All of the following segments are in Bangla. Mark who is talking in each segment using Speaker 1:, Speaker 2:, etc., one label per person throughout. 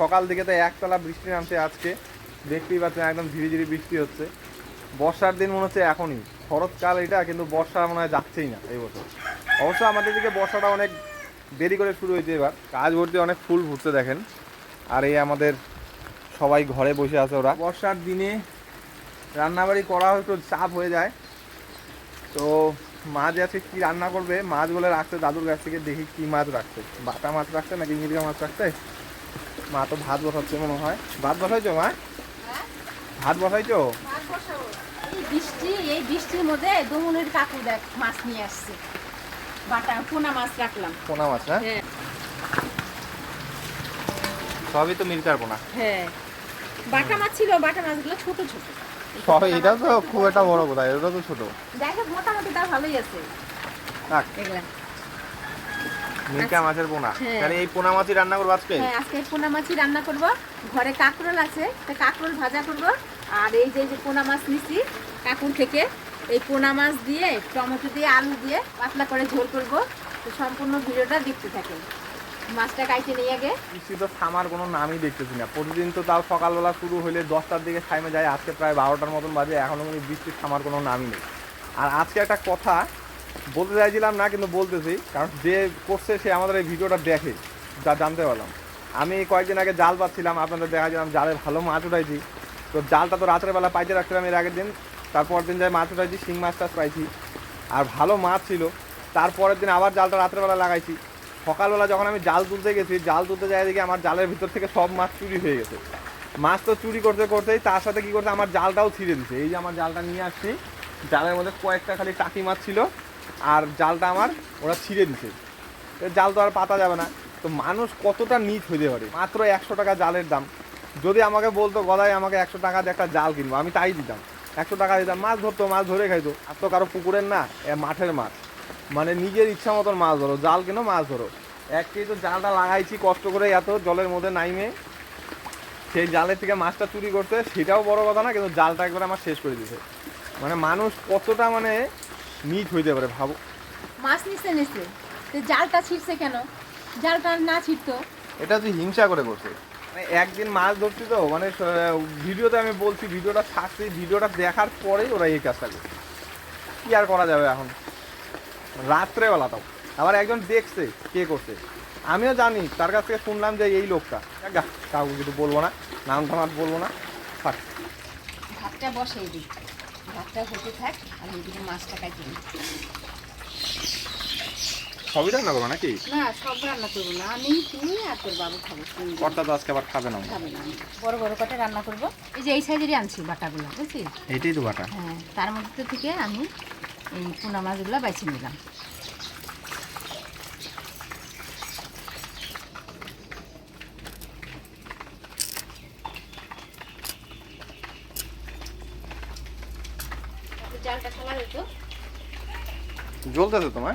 Speaker 1: সকাল দিকে তো একতলা বৃষ্টি নামছে আজকে। দেখতেই পাচ্ছেন একদম ধীরে ধীরে বৃষ্টি হচ্ছে। বর্ষার দিন মনে হচ্ছে এখনই। শরৎকাল এটা, কিন্তু বর্ষা মনে হয় যাচ্ছেই না এই বছর। অবশ্য আমাদের দিকে বর্ষাটা অনেক দেরি করে শুরু হয়েছে এবার। কাজ ভর্তি অনেক ফুল ফুটছে দেখেন। আর এই আমাদের সবাই ঘরে বসে আছে ওরা। বর্ষার দিনে রান্নাবাড়ি করা একটু চাপ হয়ে যায়। তো মাছ আছে, কি রান্না করবে? মাছ বলে রাখছে দাদুর কাছ থেকে, দেখি কি মাছ রাখছে। বাটা মাছ রাখছে নাকি মির্গা মাছ রাখছে? মা তো ভাত বসাচ্ছে মনে হয়। ভাত বসাইছো মা? ভাত বসাইছো?
Speaker 2: বৃষ্টি এই বৃষ্টির মধ্যে দুমুনের কাকু দেখ মাছ নিয়ে আসছে। বাটা পোনা মাছ রাখলাম।
Speaker 1: পোনা মাছ হ্যাঁ। সবই তো মির্কার পোনা
Speaker 2: হ্যাঁ। বাটা মাছ ছিল বাটা মাছগুলো ছোট ছোট।
Speaker 1: সব এটা তো খুব একটা বড় কথা এটা তো ছোট।
Speaker 2: দেখো মোটামুটি তা ভালোই আছে। এগুলা
Speaker 1: মির্কা মাছের পোনা।
Speaker 2: হ্যাঁ।
Speaker 1: তাহলে এই পোনা মাছই রান্না করব আজকে?
Speaker 2: হ্যাঁ আজকে পোনা মাছই রান্না করব। ঘরে কাঁকরোল আছে তো কাঁকরোল ভাজা করব। আর এই যে পোনা মাছ নিছি কাকুর থেকে এই পোনা মাছ দিয়ে টমেটো দিয়ে আলু দিয়ে পাতলা করে ঝোল করব। তো সম্পূর্ণ ভিডিওটা দেখতে থাকেন। মাছটা কাইটে নিয়ে আগে।
Speaker 1: তো থামার কোনো নামই দেখতেছি না। প্রতিদিন তো তাও সকালবেলা শুরু হলে দশটার দিকে থামে যায়। আজকে প্রায় বারোটার মতন বাজে। এখনও কিন্তু বৃষ্টি থামার কোনো নামই নেই। আর আজকে একটা কথা বলতে চাইছিলাম না, কিন্তু বলতেছি। কারণ যে করছে সে আমাদের এই ভিডিওটা দেখে, যা জানতে পারলাম। আমি কয়েকদিন আগে জাল পাচ্ছিলাম, আপনাদের দেখাছিলাম জালে ভালো মাছ উঠাইছি। তো জালটা তো রাত্রেবেলা পাইতে রাখছিলাম এর আগের দিন। তারপর দিন যাই মাছ উঠাইছি, শিং মাছ টাছ পাইছি। আর ভালো মাছ ছিল। তারপরের দিন আবার জালটা রাত্রেবেলা লাগাইছি। সকালবেলা যখন আমি জাল তুলতে গেছি, জাল তুলতে যাই দেখি আমার জালের ভিতর থেকে সব মাছ চুরি হয়ে গেছে। মাছ তো চুরি করতে করতেই তার সাথে কি করছে, আমার জালটাও ছিঁড়ে দিছে। এই যে আমার জালটা নিয়ে আসছি, জালের মধ্যে কয়েকটা খালি টাকি মাছ ছিল। আর জালটা আমার ওরা ছিঁড়ে দিছে। জাল তো আর পাতা যাবে না। তো মানুষ কতটা নিচ হইতে পারে? মাত্র একশো টাকা জালের দাম। যদি আমাকে বলতো গদাই আমাকে একশো টাকা দিয়ে একটা জাল কিনবো, আমি তাই দিতাম। একশো টাকা দিতাম, মাছ ধরতো, মাছ ধরে খাইতো। আর তো কারও পুকুরের না মাঠের মাছ। মানে নিজের ইচ্ছা মতন মাছ ধরো, জাল কিনো, মাছ ধরো। এক কেজি তো জালটা লাগাইছি, কষ্ট করে এত জলের মধ্যে নাইমে। সেই জালের থেকে মাছটা চুরি করতে, সেটাও বড় কথা না, কিন্তু জালটা একবার আমার শেষ করে দিয়েছে। মানে মানুষ কতটা মানে নিচ হইতে পারে ভাবো।
Speaker 2: মাছ নিচে নিচে। তো জালটা ছিঁড়ছে কেন? জালটা না ছিঁড়তো।
Speaker 1: এটা তুই হিংসা করে করছে মানে একদিন মাছ ধরছি তো মানে ভিডিওতে আমি বলছি ভিডিওটা ছাড়ছি ভিডিওটা দেখার পরেই ওরা এই কাজটা করছে। কি আর করা যাবে এখন? রাত্রেবেলা তাও আবার একজন দেখছে কে করছে। আমিও জানি তার কাছ থেকে শুনলাম যে এই লোকটা। কাউকে কিছু বলব না নাম আর বলব না থাক।
Speaker 2: ভাতটা বসাই দিই ভাতটা হতে থাক আর এদিকে মাছটা কাটি
Speaker 1: সবই রান্না করব নাকি?
Speaker 2: না সব রান্না করব না। আমি তুমি আর তোর বাবু খাব।
Speaker 1: কর্তা তো আজকে আবার খাবে না।
Speaker 2: খাবে না। আমি। বড় বড় কটা রান্না করব। এই যে এই সাইজেরই আনছি বাটাগুলো বুঝছিস
Speaker 1: এটাই তো বাটা।
Speaker 2: হ্যাঁ তার মধ্যে থেকে আমি এই পোনা মাছগুলো বেছে নিলাম জালটা খোলা হইতো
Speaker 1: জ্বলতেছে তোমার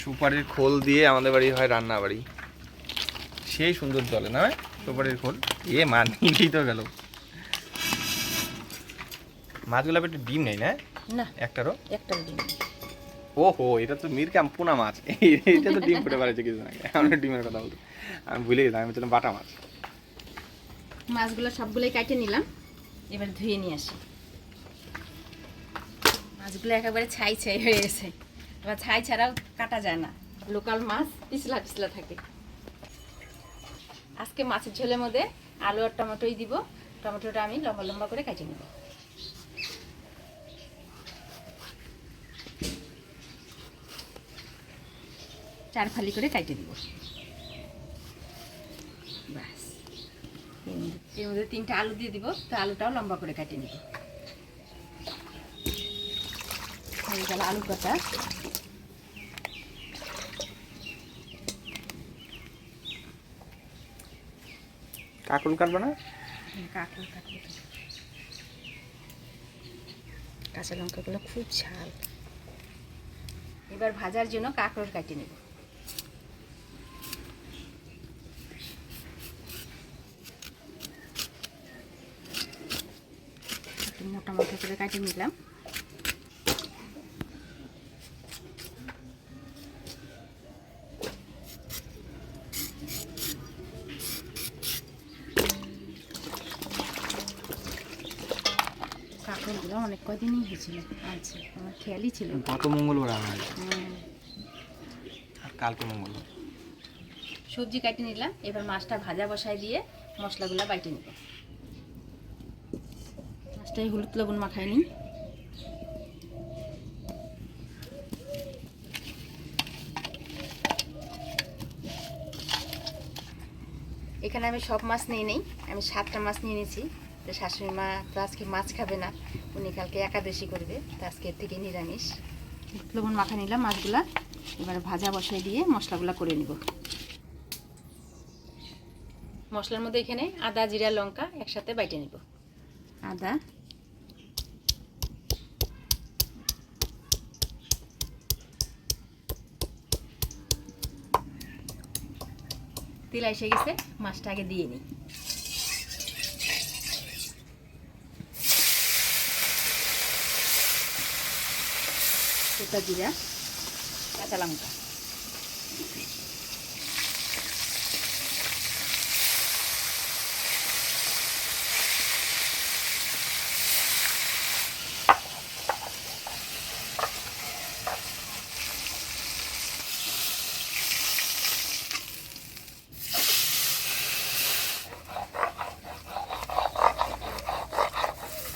Speaker 1: সুপারির খোল দিয়ে আমাদের বাড়ি হয় রান্না বাড়ি সেই সুন্দর জলে না সুপারির খোল। এ মা নিলেই তো গেল। মাছগুলো একটু ডিম নেই না?
Speaker 2: না।
Speaker 1: একটারও?
Speaker 2: একটা দিন
Speaker 1: ওহো এটা তো মিরকাম পোনা মাছ। এটা তো ডিম ফুটে পারেছে কিছু আগে। আমরা ডিমের কথা বলতো আমি ভুলে গেলাম আমি বলছিলাম বাটা মাছ।
Speaker 2: মাছগুলো সবগুলোই কাটে নিলাম। এবার ধুয়ে নিয়ে আসি। মাছগুলো একেবারে ছাই ছাই হয়ে গেছে। এবার ছাই ছাড়াও কাটা যায় না। লোকাল মাছ পিছলা পিছলা থাকে। আজকে মাছের ঝোলের মধ্যে আলু আর টমেটোই দিব। টমেটোটা আমি লম্বা লম্বা করে কাটে নেব। চার ফালি করে কাটে দিব। ব্যাস। এর মধ্যে- তিনটা আলু দিয়ে দিব। তো আলুটাও লম্বা করে কাটিয়ে নিব। হয়ে গেল আলু কাটা
Speaker 1: কাকুল কাটবে না?
Speaker 2: কাঁকড়া কাটবো। কাঁচা লঙ্কাগুলো খুব ঝাল। এবার ভাজার জন্য কাঁকড়োর কাটি নেব। একটু মোটা মোটা করে কাটিয়ে নিলাম। মাছটা অনেক কদিনই হয়েছিল। আচ্ছা আমার খেয়ালই ছিল
Speaker 1: গত মঙ্গলবার আনা হয়েছে আর কালকে মঙ্গলবার।
Speaker 2: সবজি কাটে নিলাম এবার মাছটা ভাজা বসায় দিয়ে মশলাগুলো বাইটে নিব। মাছটাই হলুদ লবণ মাখায় নিই। এখানে আমি সব মাছ নিয়ে নেই আমি সাতটা মাছ নিয়ে নিয়েছি। তো শাশুড়ি মা তো আজকে মাছ খাবে না, উনি কালকে একাদশী করবে, তো আজকে থেকে নিরামিষ। লবণ মাখা নিলাম মাছগুলা, এবার ভাজা বসাই দিয়ে মশলাগুলো করে নিব। মশলার মধ্যে এখানে আদা, জিরা, লঙ্কা একসাথে বাইটে নিব। আদা। তেল এসে গেছে, মাছটা আগে দিয়ে নিই। গোটা জিরা কাঁচা লঙ্কা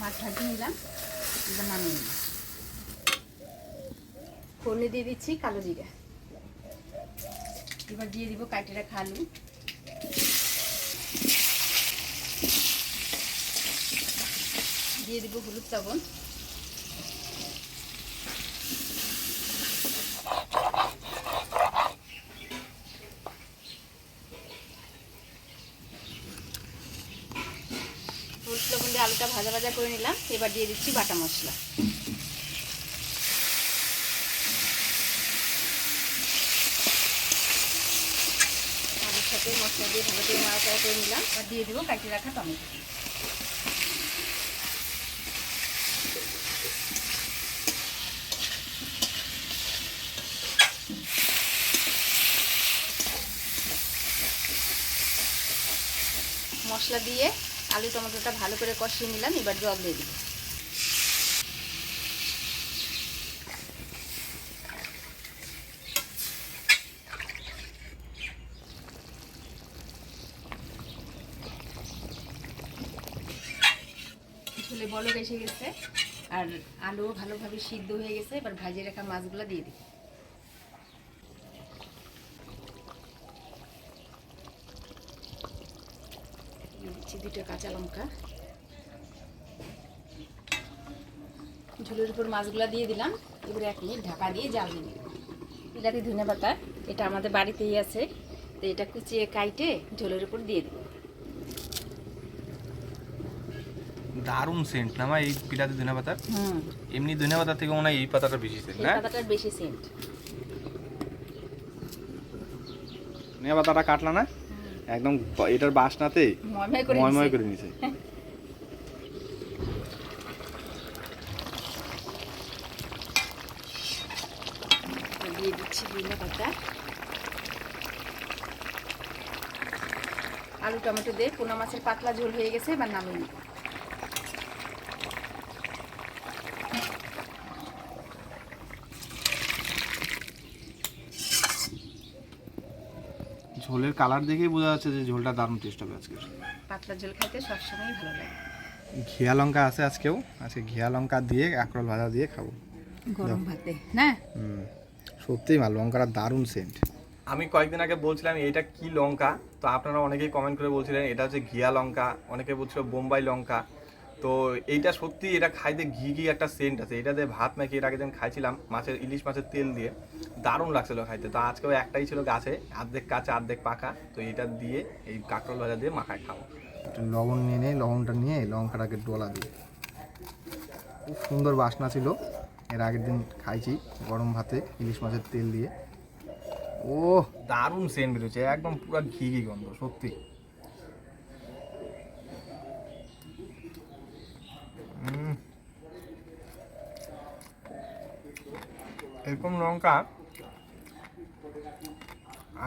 Speaker 2: মাছ ভাজি নিলাম এবার নামিয়ে নিলাম ফোড়নে দিয়ে দিচ্ছি কালো জিরা। এবার দিয়ে দিব কাটে রাখা আলু দিয়ে দিব হলুদ লবণ। হলুদ আলুটা ভাজা ভাজা করে নিলাম। এবার দিয়ে দিচ্ছি বাটা মশলা আলুর সাথে ভালো করে করে নিলাম। আর দিয়ে দিব কাটিয়ে রাখা টমেটো মশলা দিয়ে আলু টমেটোটা ভালো করে কষিয়ে নিলাম, এবার জল দিয়ে দিব। ঝোলে বলক এসে গেছে। আর আলুও ভালোভাবে সিদ্ধ হয়ে গেছে, এবার ভাজিয়ে রাখা মাছগুলো দিয়ে দিই। দুটো কাঁচা লঙ্কা। ঝোলের উপর মাছগুলো দিয়ে দিলাম। এবারে এক মিনিট ঢাকা দিয়ে জাল দিয়ে বিলাতি ধনে পাতা, এটা আমাদের বাড়িতেই আছে। তো এটা কুচিয়ে কাইটে ঝোলের উপর দিয়ে দেবো
Speaker 1: দারুণ সেন্ট না মা? এই পিঠাতে ধনে পাতার?
Speaker 2: হুম।
Speaker 1: এমনি ধনে পাতার থেকে মনে হয় এই পাতাটা বেশি সেন্ট না?
Speaker 2: পাতাটার বেশি সেন্ট
Speaker 1: ধনে পাতাটা কাটলা না? একদম এটার বাসনাতে
Speaker 2: ময়ময় করে নিছে।
Speaker 1: করে নিছে
Speaker 2: দিয়ে দিচ্ছি ধনে পাতা। আলু টমেটো দিয়ে পোনা মাছের পাতলা ঝোল হয়ে গেছে এবার নামিয়ে নিই।
Speaker 1: ঝোলের কালার দেখেই বোঝা যাচ্ছে যে ঝোলটা দারুণ টেস্ট হবে আজকে
Speaker 2: পাতলা ঝোল খাইতে সবসময়ই ভালো লাগে।
Speaker 1: ঘিয়া লঙ্কা আছে আজকেও। আজকে ঘিয়া লঙ্কা দিয়ে আকরল ভাজা দিয়ে খাব।
Speaker 2: গরম ভাতে না?
Speaker 1: সত্যি সত্যিই ভালো লঙ্কাটা দারুণ সেন্ট আমি কয়েকদিন আগে বলছিলাম এটা কি লঙ্কা? তো আপনারা অনেকেই কমেন্ট করে বলছিলেন এটা হচ্ছে ঘিয়া লঙ্কা। অনেকে বলছিল বোম্বাই লঙ্কা। তো এইটা সত্যি এটা খাইতে ঘি ঘি একটা সেন্ট আছে। এটা দিয়ে ভাত মেখে এর আগে যেন খাইছিলাম মাছের ইলিশ মাছের তেল দিয়ে দারুণ লাগছিল খাইতে। তো আজকেও একটাই ছিল গাছে অর্ধেক কাঁচা অর্ধেক পাকা। তো এটা দিয়ে এই কাঁকরোল ভাজা দিয়ে মাখায় খাব। লবণ নিয়ে নেই লবণটা নিয়ে লঙ্কাটাকে ডোলা দিই। খুব সুন্দর বাসনা ছিল। এর আগের দিন খাইছি গরম ভাতে ইলিশ মাছের তেল দিয়ে। ও দারুণ সেন্ট বেরোচ্ছে একদম পুরো ঘি ঘি গন্ধ সত্যি। এরকম লঙ্কা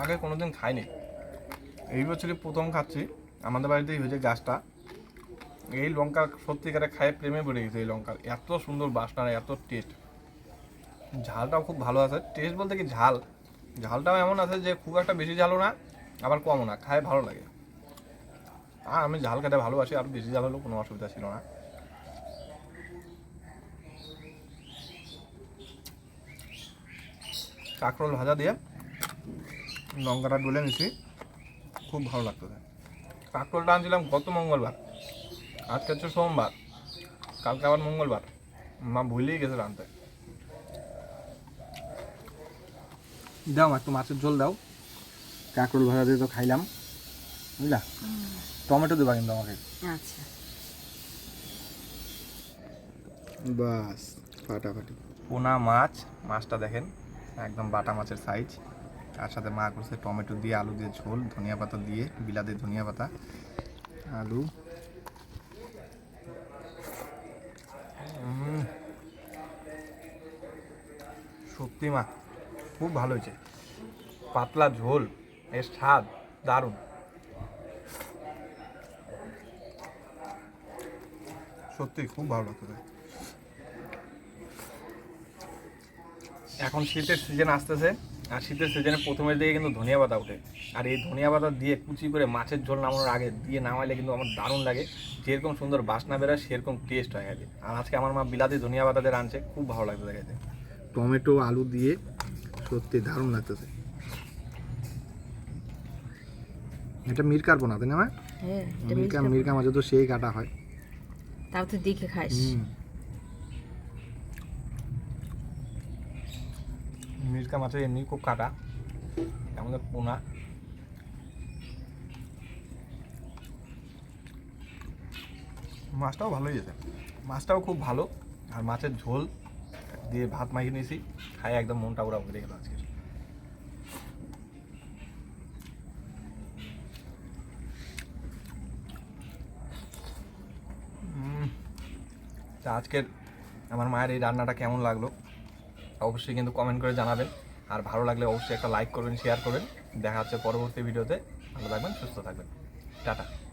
Speaker 1: আগে কোনোদিন খাইনি। এই বছরই প্রথম খাচ্ছি। আমাদের বাড়িতেই হয়েছে গাছটা। এই লঙ্কা সত্যিকারে খায় প্রেমে পড়ে গেছে এই লঙ্কার এত সুন্দর বাসনা এত টেস্ট ঝালটাও খুব ভালো আছে। টেস্ট বলতে কি ঝাল? ঝালটাও এমন আছে যে খুব একটা বেশি ঝালও না, আবার কমও না। খায় ভালো লাগে। আর আমি ঝাল খেতে ভালোবাসি, আর বেশি ঝাল হলেও কোনো অসুবিধা ছিল না। কাঁকরোল ভাজা দিয়ে লঙ্কাটা ডলে নিছি। খুব ভালো লাগতেছে কাঁকরোলটা আনছিলাম গত মঙ্গলবার আজকে হচ্ছে সোমবার কালকে আবার মঙ্গলবার। মা ভুলেই গেছে রানতে দাও একটু মাছের ঝোল দাও। কাঁকরোল ভাজা দিয়ে তো খাইলাম বুঝলা? টমেটো দেবা কিন্তু আমাকে।
Speaker 2: আচ্ছা।
Speaker 1: বাস ফাটাফাটি। পোনা মাছ মাছটা দেখেন। একদম বাটা মাছের সাইজ তার সাথে মা করছে টমেটো দিয়ে আলু দিয়ে ঝোল, ধনিয়া পাতা দিয়ে, বিলাতে ধনিয়া পাতা, আলু। সত্যি মা, খুব ভালো হয়েছে। পাতলা ঝোল, এর স্বাদ দারুণ। সত্যি, খুব ভালো লাগতেছে এখন শীতের সিজন আসতেছে আর শীতের সিজনে প্রথমের দিকে কিন্তু ধনিয়া পাতা ওঠে। আর এই ধনিয়া পাতা দিয়ে কুচি করে মাছের ঝোল নামানোর আগে দিয়ে নামাইলে কিন্তু আমার দারুণ লাগে। যেরকম সুন্দর বাসনা বেরোয় সেরকম টেস্ট হয় আর আর আজকে আমার মা বিলাতি ধনিয়া পাতা দিয়ে রাঁধছে খুব ভালো লাগছে দেখাতে টমেটো আলু দিয়ে সত্যি দারুণ লাগতেছে। এটা মিরকার বোনা তাই না মা?
Speaker 2: হ্যাঁ
Speaker 1: মিরকা মিরকা মাঝে তো সেই কাটা হয়।
Speaker 2: তাও তো দেখে খাইস।
Speaker 1: মিরকা মাছের এমনি খুব কাটা। আমাদের পোনা। মাছটাও ভালোই আছে মাছটাও খুব ভালো। আর মাছের ঝোল দিয়ে ভাত মাখিয়ে নিয়েছি। খাই একদম মনটা ওরা ভরে গেল আজকে। তা আজকের আমার মায়ের এই রান্নাটা কেমন লাগল? অবশ্যই কিন্তু কমেন্ট করে জানাবেন। আর ভালো লাগলে অবশ্যই একটা লাইক করবেন শেয়ার করবেন। দেখা হচ্ছে পরবর্তী ভিডিওতে ভালো থাকবেন, সুস্থ থাকবেন। টাটা।